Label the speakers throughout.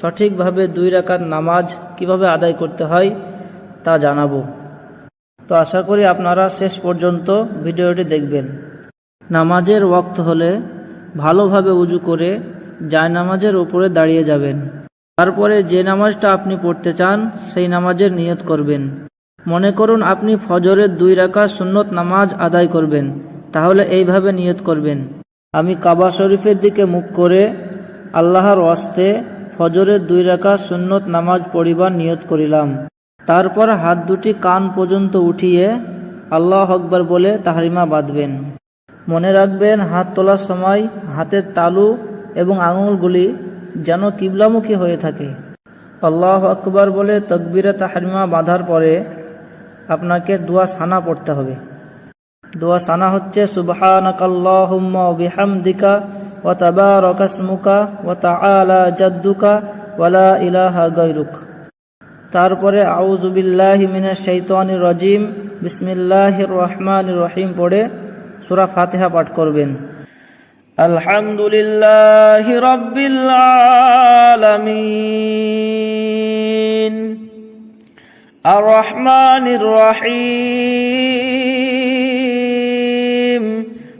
Speaker 1: সঠিকভাবে দুই রাকাত নামাজ কীভাবে আদায় করতে হয় তা জানাব। তো আশা করি আপনারা শেষ পর্যন্ত ভিডিওটি দেখবেন। নামাজের ওয়াক্ত হলে ভালোভাবে উজু করে জায় নামাজের উপরে দাঁড়িয়ে যাবেন। তারপরে যে নামাজটা আপনি পড়তে চান, সেই নামাজের নিয়ত করবেন। মনে করুন আপনি ফজরের দুই রাকাত সুন্নত নামাজ আদায় করবেন, তাহলে এইভাবে নিয়ত করবেন। আমি কাবা শরীফের দিকে মুখ করে আল্লাহর ওয়াস্তে ফজরের দুই রাকাত সুন্নত নামাজ পড়িবার নিয়ত করিলাম। তারপর হাত দুটি কান পর্যন্ত উঠিয়ে আল্লাহ আকবর বলে তাহারিমা বাঁধবেন। মনে রাখবেন, হাত তোলার সময় হাতের তালু এবং আঙুলগুলি যেন কিবলামুখী হয়ে থাকে। আল্লাহ আকবর বলে তকবিরে তাহারিমা বাঁধার পরে আপনাকে দোয়া সানা পড়তে হবে। দোয়া সানা হচ্ছে ওয়া বিহামদিকা ওয়া তাআলা জাদ্দুকা ওয়া লা ইলাহা গায়রুক। তারপরে আউযু বিল্লাহি মিনাশ শাইতানির রাজিম। বিসমিল্লাহির রহমানির রহিম পড়ে সূরা ফাতিহা পাঠ করবেন। আলহামদুলিল্লাহি রাব্বিল আলামিন। আর রহমানির রহিম।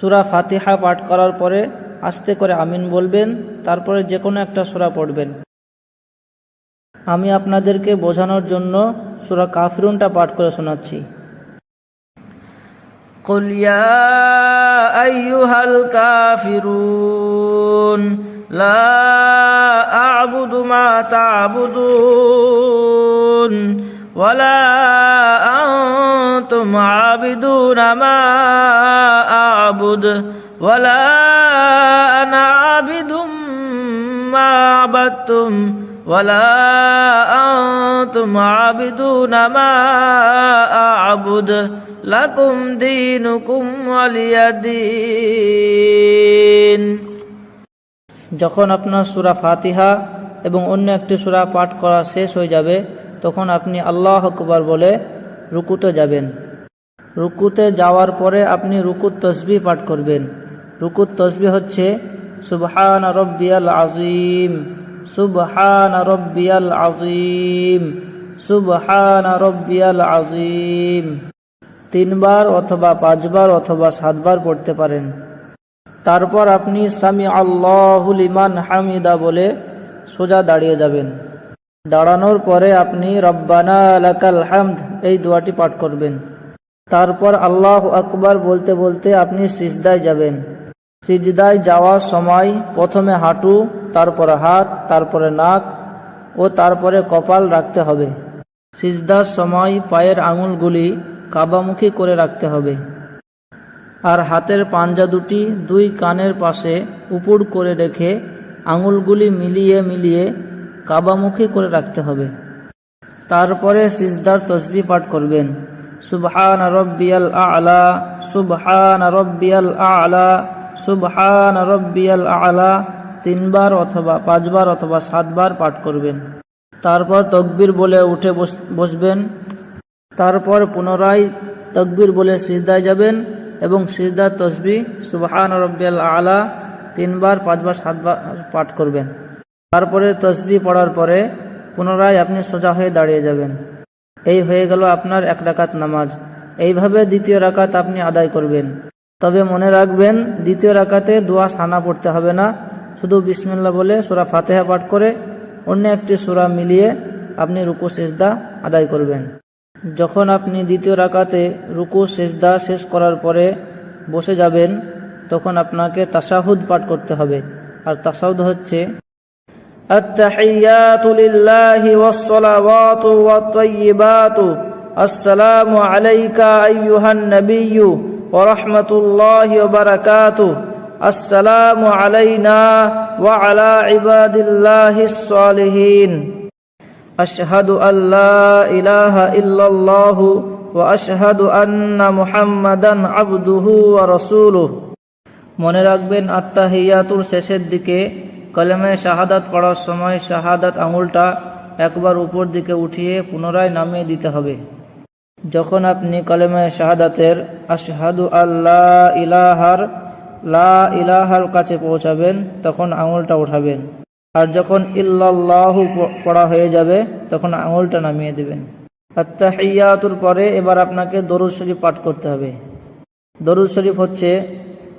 Speaker 1: সুরা ফাতিহা পাঠ করার পরে আস্তে করে আমিন বলবেন তারপরে যে কোনো একটা সুরা পড়বেন আমি আপনাদেরকে বোঝানোর জন্য সুরা কাফিরুনটা পাঠ করে শোনাচ্ছি قل يا أيها الكافرون لا أعبد ما تعبدون ولا أنتم عابدون ما أعبد ولا أنا عابد ما عبدتم ولا أنتم عابدون ما أعبد لكم دينكم ولي دين যখন আপনার সুরা ফাতিহা এবং অন্য একটি সুরা পাঠ করা শেষ হয়ে যাবে তখন আপনি আল্লাহ আকবর বলে রুকুতে যাবেন রুকুতে যাওয়ার পরে আপনি রুকুত তসবি পাঠ করবেন। রুকুত তসবি হচ্ছে, সুবহান রব্বিয়াল আজিম সুবহান রব্বিয়াল আজিম সুবহান রব্বিয়াল আজিম তিনবার অথবা পাঁচবার অথবা সাতবার পড়তে পারেন। তারপর আপনি সামি আল্লাহুল ইমান হামিদা বলে সোজা দাঁড়িয়ে যাবেন। দাঁড়ানোর পরে আপনি রব্বানা লাকাল হামদ, এই দোয়াটি পাঠ করবেন। তারপর আল্লাহ আকবার বলতে বলতে আপনি সিজদায় যাবেন। সিজদায় যাওয়ার সময় প্রথমে হাঁটু, তারপরে হাত, তারপরে নাক ও তারপরে কপাল রাখতে হবে। সিজদার সময় পায়ের আঙুলগুলি কাবামুখী করে রাখতে হবে। আর হাতের পাঞ্জা দুটি দুই কানের পাশে উপুর করে রেখে আঙুলগুলি মিলিয়ে মিলিয়ে কাবামুখী করে রাখতে হবে। তারপরে সিজদার তসবি পাঠ করবেন। সুবহান রব্বিয়াল আলা, সুবহান রব্বিয়াল আলা, সুবহান রব্বিয়াল আলা, তিনবার অথবা পাঁচবার অথবা সাতবার পাঠ করবেন। তারপর তকবির বলে উঠে বসবেন। তারপর পুনরায় তকবির বলে সিজদায় যাবেন এবং সিজদার তসবি সুবহান রব্বিয়াল আলা তিনবার, পাঁচবার, সাতবার পাঠ করবেন। তারপরে তসবি পড়ার পরে পুনরায় আপনি সোজা হয়ে দাঁড়িয়ে যাবেন। এই হয়ে গেল আপনার এক রাকাত নামাজ। এইভাবে দ্বিতীয় রাকাত আপনি আদায় করবেন। তবে মনে রাখবেন, দ্বিতীয় রাকাতে দোয়া সানা পড়তে হবে না। শুধু বিসমিল্লা বলে সুরা ফাতেহা পাঠ করে অন্য একটি সুরা মিলিয়ে আপনি রুকু, সেজদা আদায় করবেন। যখন আপনি দ্বিতীয় রাকাতে রুকু, সেজদা শেষ করার পরে বসে যাবেন, তখন আপনাকে তাসাহুদ পাঠ করতে হবে। আর তাসাহুদ হচ্ছে التحيات لله والصلوات والطيبات السلام عليك أيها النبي ورحمة الله وبركاته السلام علينا وعلى عباد الله الصالحين أشهد أن لا إله إلا الله وأشهد أن محمدا عبده ورسوله মনে রাখবেন আত্মাহিয়াতুর শেষের দিকে কলেমে শাহাদাত পড়ার সময় শাহাদাত আঙুলটা একবার উপর দিকে উঠিয়ে পুনরায় নামিয়ে দিতে হবে। যখন আপনি কলেমে শাহাদাতের আশহাদু আল্লাহ ইলাহার, লা ইলাহার কাছে পৌঁছাবেন, তখন আঙুলটা উঠাবেন আর যখন ইল্লাল্লাহু পড়া হয়ে যাবে, তখন আঙুলটা নামিয়ে দেবেন। আত্মাহিয়াতুর পরে এবার আপনাকে দরুদ শরীফ পাঠ করতে হবে। দরুদ শরীফ হচ্ছে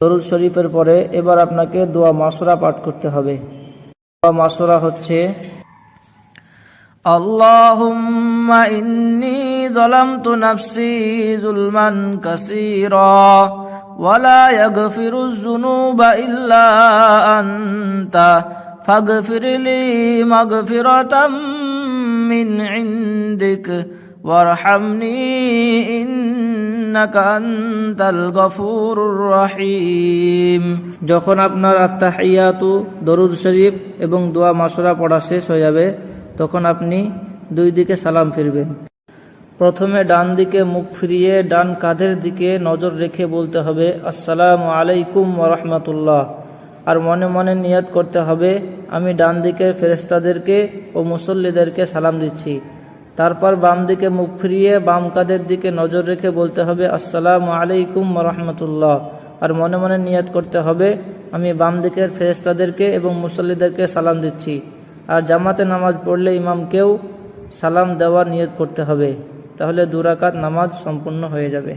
Speaker 1: দরুদ শরীফের পরে এবার আপনাকে দোয়া মাসুরা পাঠ করতে হবে। দোয়া মাসুরা হচ্ছে, আল্লাহুম্মা ইন্নি যালামতু নাফসি যুলমান কাসীরা ওয়ালা যুনুবা ইল্লা আনতা ফাগফিরলি মাগফিরাতাম মিন ইনদিকা। وارحمني إنك أنت الغفور الرحيم যখন আপনার আত্মাহিয়াতু দরুদ শরীফ এবং দোয়া মাসুরা পড়া শেষ হয়ে যাবে তখন আপনি দুই দিকে সালাম ফিরবেন প্রথমে ডান দিকে মুখ ফিরিয়ে ডান কাঁধের দিকে নজর রেখে বলতে হবে আসসালামু আলাইকুম রহমতুল্লাহ আর মনে মনে নিয়ত করতে হবে আমি ডান দিকের ফেরেস্তাদেরকে ও মুসল্লিদেরকে সালাম দিচ্ছি তারপর বাম দিকে মুখ ফিরিয়ে বাম কাদের দিকে নজর রেখে বলতে হবে, আসসালামু আলাইকুম রহমতুল্লাহ। আর মনে মনে নিয়াত করতে হবে, আমি বাম দিকের ফেরেস্তাদেরকে এবং মুসল্লিদেরকে সালাম দিচ্ছি। আর জামাতে নামাজ পড়লে ইমামকেও সালাম দেওয়ার নিয়ত করতে হবে, তাহলে দুরাকাত নামাজ সম্পূর্ণ হয়ে যাবে।